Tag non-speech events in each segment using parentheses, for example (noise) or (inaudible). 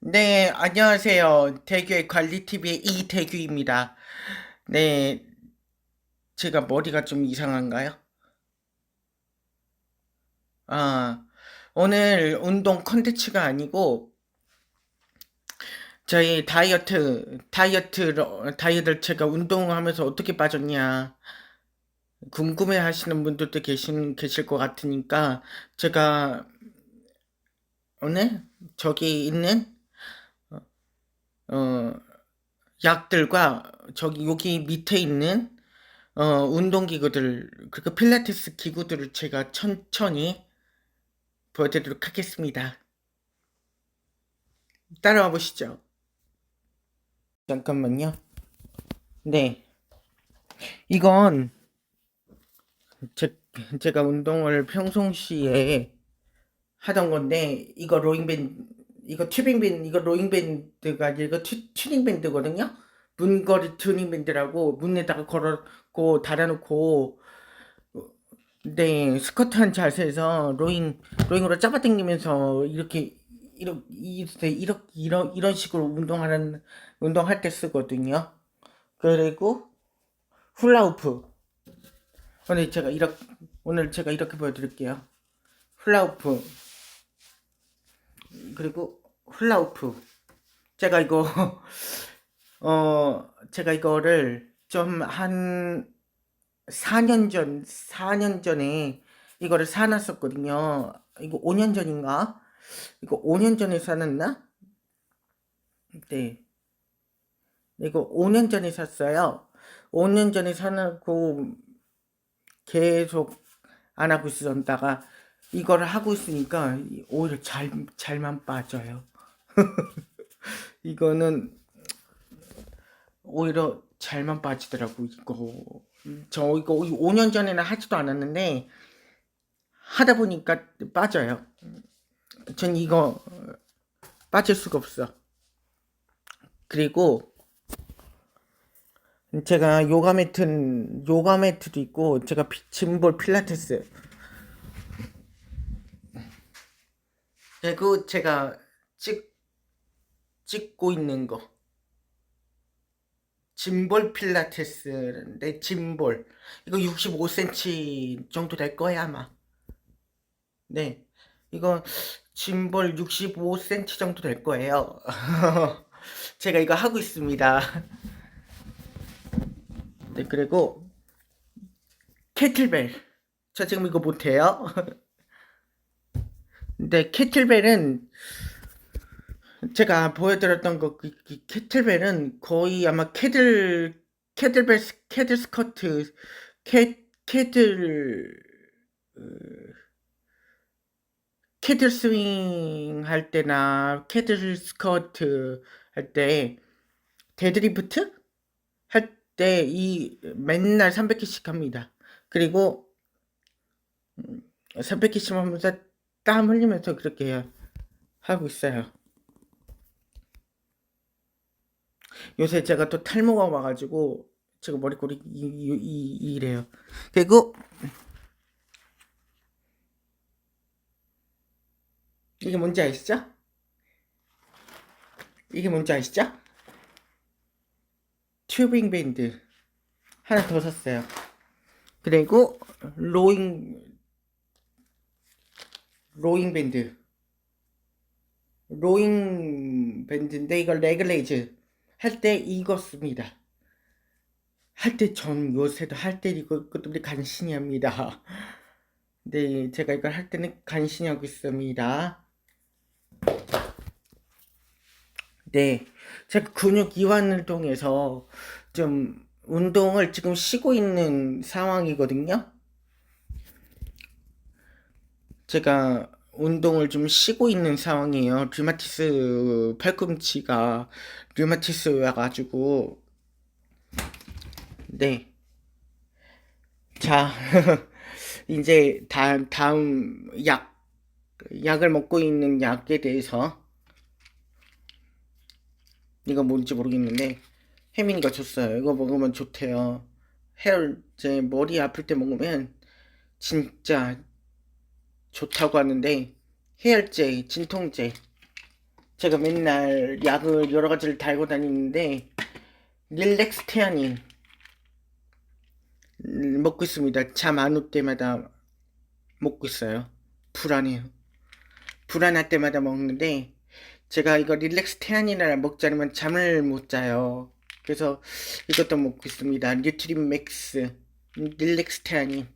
네, 안녕하세요. 대규의 관리TV의 이대규입니다. 네, 제가 머리가 좀 이상한가요? 아, 오늘 운동 컨텐츠가 아니고, 저희 다이어트, 다이어트, 다이어트를 제가 운동하면서 어떻게 빠졌냐, 궁금해 하시는 분들도 계신, 계실 것 같으니까, 제가 오늘 저기 있는, 어, 약들과 저기 여기 밑에 있는 어, 운동기구들 그리고 필라테스 기구들을 제가 천천히 보여드리도록 하겠습니다. 따라와 보시죠. 잠깐만요. 네. 이건 제, 제가 운동을 평상시에 하던 건데 이거 로잉밴 이거 튜빙밴 이거 로잉 밴드가 아니라 이거 튜, 튜닝 밴드거든요. 문거리 튜닝 밴드라고 문에다가 걸어놓고 달아놓고 네 스쿼트한 자세에서 로잉 로잉으로 잡아당기면서 이렇게 이렇게 이렇게 이런 이런 식으로 운동하는 운동할 때 쓰거든요. 그리고 훌라후프 오늘 제가 이렇게 오늘 제가 이렇게 보여드릴게요. 훌라후프 그리고 훌라후프 제가 이거 (laughs) 어 제가 이거를 좀 한 4년 전 4년 전에 이거를 사놨었거든요. 이거 5년 전인가? 이거 5년 전에 사놨나? 네. 이거 5년 전에 샀어요. 5년 전에 사놓고 계속 안 하고 있었다가 이거를 하고 있으니까 오히려 잘, 잘만 빠져요. (laughs) 이거는 오히려 잘만 빠지더라고, 이거. 저 이거 5년 전에는 하지도 않았는데, 하다 보니까 빠져요. 전 이거 빠질 수가 없어. 그리고 제가 요가 매트, 요가 매트도 있고, 제가 짐볼 필라테스. 그리고 제가 찍, 찍고 있는 거. 짐볼 필라테스인데, 짐볼. 이거 65cm 정도 될 거야, 아마. 네. 이거 짐볼 65cm 정도 될 거예요. (laughs) 제가 이거 하고 있습니다. 네, 그리고 캐틀벨. 저 지금 이거 못해요. 근데 (laughs) 캐틀벨은 제가 보여드렸던 거, 그, 그 캐틀벨은 거의 아마 캐들, 캐들벨, 캐들 스커트, 캐, 캐들, 어, 캐들 스윙 할 때나 캐들 스커트 할 때, 데드리프트? 할 때 이 맨날 300개씩 합니다. 그리고 300개씩 하면서 땀 흘리면서 그렇게 하고 있어요. 요새 제가 또 탈모가 와가지고 제가 머리꼬리 이, 이, 이, 이래요. 그리고 이게 뭔지 아시죠? 이게 뭔지 아시죠? 튜빙 밴드 하나 더 샀어요. 그리고 로잉 로잉 밴드 로잉 밴드인데 이걸 레글레이즈 할때 씁니다. 할 때 전 요새도 할 때 이거 그것도 간신히 합니다. 네, 제가 이걸 할 때는 간신히 하고 있습니다. 네, 제가 근육 이완을 통해서 좀 운동을 지금 쉬고 있는 상황이거든요. 제가 운동을 좀 쉬고 있는 상황이에요. 류마티스 팔꿈치가 류마티스여가지고 네. 자, (laughs) 이제 다, 다음 약, 약을 먹고 있는 약에 대해서 이거 뭔지 모르겠는데 혜민이가 줬어요. 이거 먹으면 좋대요. 헤어, 제 머리 아플 때 먹으면 진짜 좋다고 하는데 해열제, 진통제 제가 맨날 약을 여러 가지를 달고 다니는데 릴렉스 테아닌 음, 먹고 있습니다. 잠 안 올 때마다 먹고 있어요. 불안해요. 불안할 때마다 먹는데 제가 이거 릴렉스 테아닌을 먹지 않으면 잠을 못 자요. 그래서 이것도 먹고 있습니다. 뉴트린 맥스 릴렉스 테아닌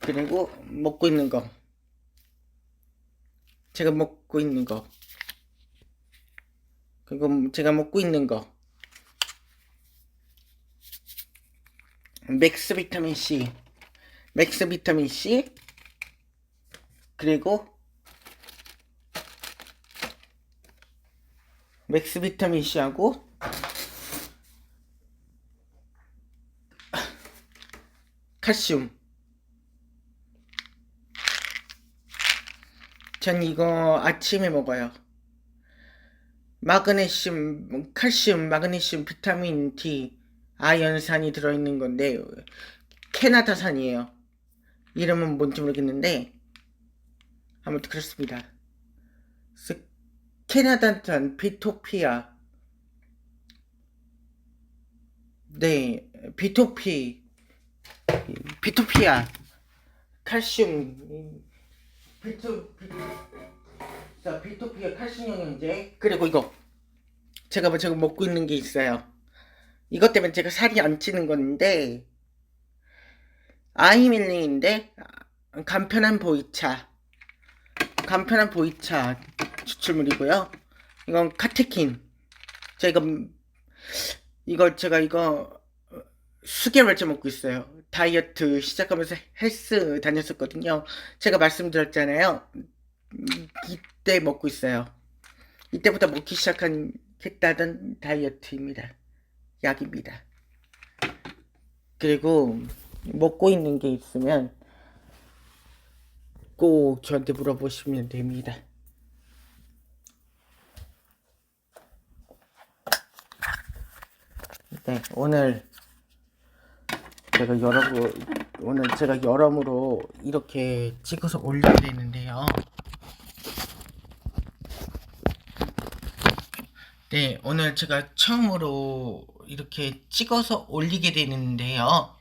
그리고 먹고 있는 거. 제가 먹고 있는 거. 그리고 제가 먹고 있는 거. 맥스 비타민 C. 맥스 비타민 C. 그리고 맥스 비타민 C하고 칼슘 전 이거 아침에 먹어요. 마그네슘, 칼슘, 마그네슘, 비타민 D, 아연산이 들어있는 건데 캐나다산이에요. 이름은 뭔지 모르겠는데 아무튼 그렇습니다. 캐나다산 비토피아 네 비토피 비토피아 칼슘 비토 비, 자 비토피아 칼슘 영양제. 그리고 이거. 제가 뭐 지금 먹고 있는 게 있어요. 이것 때문에 제가 살이 안 찌는 건데 아이밀링인데 간편한 보이차. 간편한 보이차 추출물이고요. 이건 카테킨. 제가 이거 제가 이거 수개월째 먹고 있어요. 다이어트 시작하면서 헬스 다녔었거든요. 제가 말씀드렸잖아요. 이- 이때 먹고 있어요. 이때부터 먹기 시작한 했다던 다이어트입니다. 약입니다. 그리고 먹고 있는 게 있으면 꼭 저한테 물어보시면 됩니다. 네, 오늘 제가 여러분 오늘 제가 여러모로 이렇게 찍어서 올리게 되는데요. 네, 오늘 제가 처음으로 이렇게 찍어서 올리게 되는데요.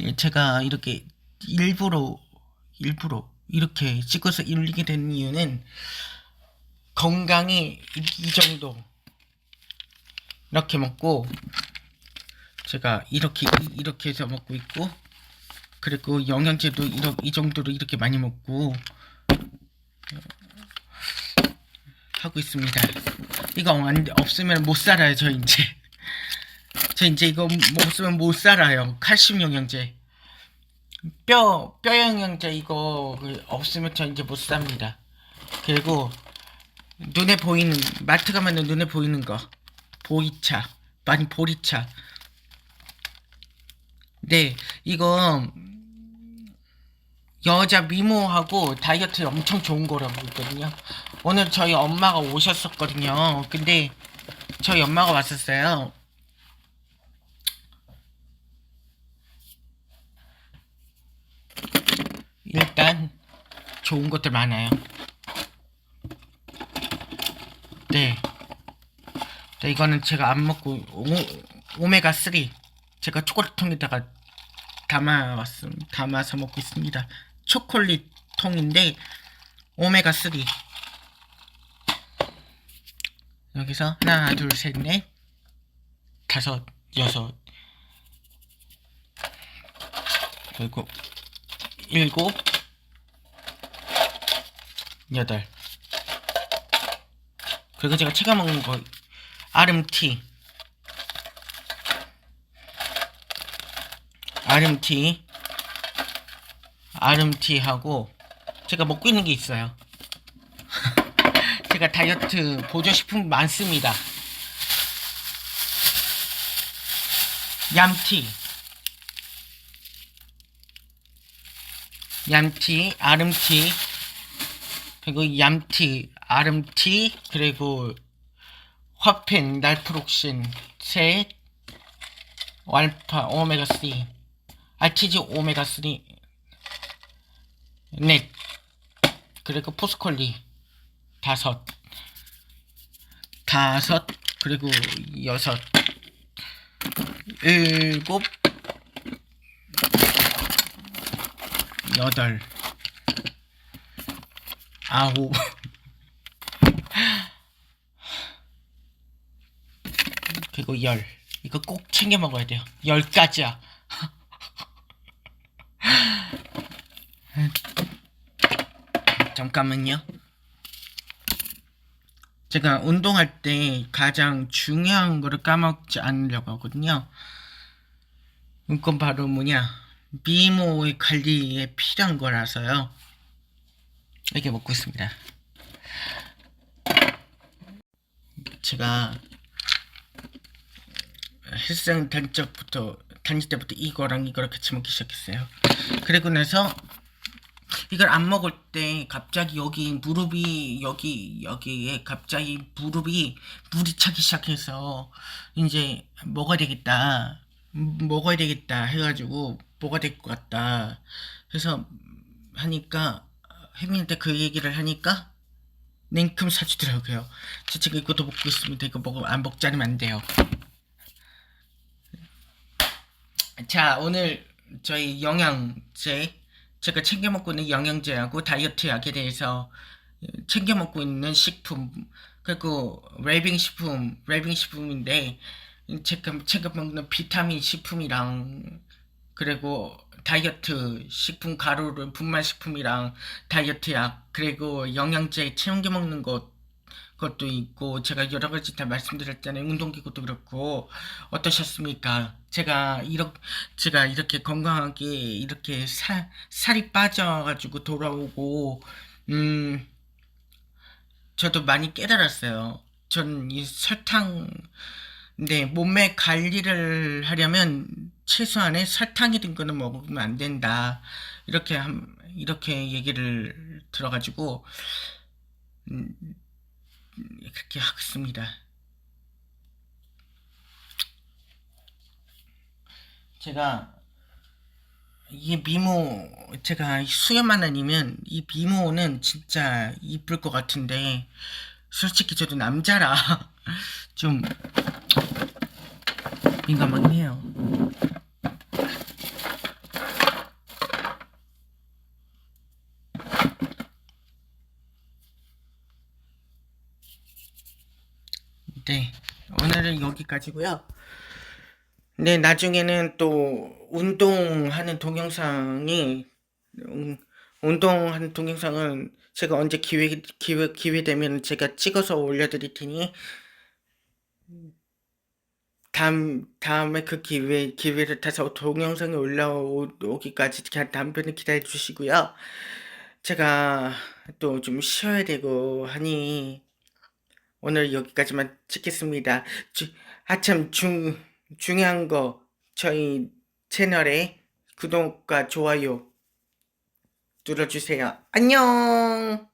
네, 제가 이렇게 일부러 일부러 이렇게 찍어서 올리게 된 이유는 건강이 이, 이 정도 이렇게 먹고 제가 이렇게 이- 이렇게 해서 먹고 있고 그리고 영양제도 이러, 이 정도로 이렇게 많이 먹고 어, 하고 있습니다. 이거 안, 없으면 못 살아요 저 이제. (laughs) 저 이제 이거 뭐 없으면 못 살아요. 칼슘 영양제. 뼈 뼈 영양제 이거 그 없으면 저 이제 못 삽니다. 그리고 눈에 보이는 마트 가면 눈에 보이는 거. 보이차. 많이 보리차 네 이거 여자 미모하고 다이어트에 엄청 좋은 거라고 있거든요. 오늘 저희 엄마가 오셨었거든요. 근데 저희 엄마가 왔었어요. 일단 좋은 것들 많아요. 네. 네, 이거는 제가 안 먹고 오, 오메가 3 제가 초콜릿통에다가 담아 왔음 담아서 먹고 있습니다. 초콜릿 통인데 오메가 3 여기서 하나 둘 셋 넷 다섯 여섯 그리고 일곱 여덟. 그리고 제가 먹는 거아 아름티. 아름티하고 제가 먹고 있는 게 있어요. (laughs) 제가 다이어트 보조식품 많습니다. 얌티. 얌티 아름티. 그리고 얌티 아름티. 그리고 화펜, 날프록신, 셋, 알파, 오메가 3, 알티지 오메가 3, 넷, 그리고 포스컬리. 다섯. 다섯. 그리고 여섯. 일곱. 여덟. 아홉. (laughs) 그리고 열. 이거 꼭 챙겨 먹어야 돼요. 열까지야 잠깐만요. 제가 운동할 때 가장 중요한 거를 까먹지 않으려고 하거든요. 그건 바로 뭐냐? 미모의 관리에 필요한 거라서요. 이렇게 먹고 있습니다. 제가 헬스장 때부터 다닐 때부터 이거랑 이거를 같이 먹기 시작했어요. 그리고 나서 이걸 안 먹을 때 갑자기 여기 무릎이 여기 여기에 갑자기 무릎이 물이 차기 시작해서 이제 먹어야 되겠다 음, 먹어야 되겠다 해가지고 먹어야 될것 같다 해서 하니까 혜민한테 그 얘기를 하니까 냉큼 사주더라고요. 저 지금 이것도 먹고 있습니다. 이거 먹으면 안 먹지 않으면 안 돼요. 자, 오늘 저희 영양제, 제가 챙겨 먹고 있는 영양제하고 다이어트 약에 대해서 챙겨 먹고 있는 식품, 그리고 웰빙 식품, 웰빙 식품인데, 제가 챙겨 먹는 비타민 식품이랑, 그리고 다이어트 식품 가루를 분말 식품이랑 다이어트 약, 그리고 영양제 챙겨 먹는 것, 것도 있고 제가 여러 가지 다 말씀드렸잖아요. 운동기구도 그렇고 어떠셨습니까? 제가 이렇게 제가 이렇게 건강하게 이렇게 살 살이 빠져가지고 돌아오고 음 저도 많이 깨달았어요. 전 이 설탕 네 몸매 관리를 하려면 최소한의 설탕이 든 거는 먹으면 안 된다. 이렇게 함 이렇게 얘기를 들어가지고 음, 그렇게 하겠습니다. 제가 이 미모 제가 수염만 아니면 이 미모는 진짜 이쁠 것 같은데 솔직히 저도 남자라 (laughs) 좀 민감하긴 해요. 네, 오늘은 여기까지고요. 네, 나중에는 또 운동하는 동영상이 음, 운동하는 동영상은 제가 언제 기회 기회 기회 되면 제가 찍어서 올려드릴 테니 다음 다음에 그 기회 기회를 타서 동영상이 올라오기까지 다음 편을 기다려 주시고요. 제가 또 좀 쉬어야 되고 하니 오늘 여기까지만 찍겠습니다. 주, 아참 중 중요한 거 저희 채널에 구독과 좋아요 눌러주세요. 안녕.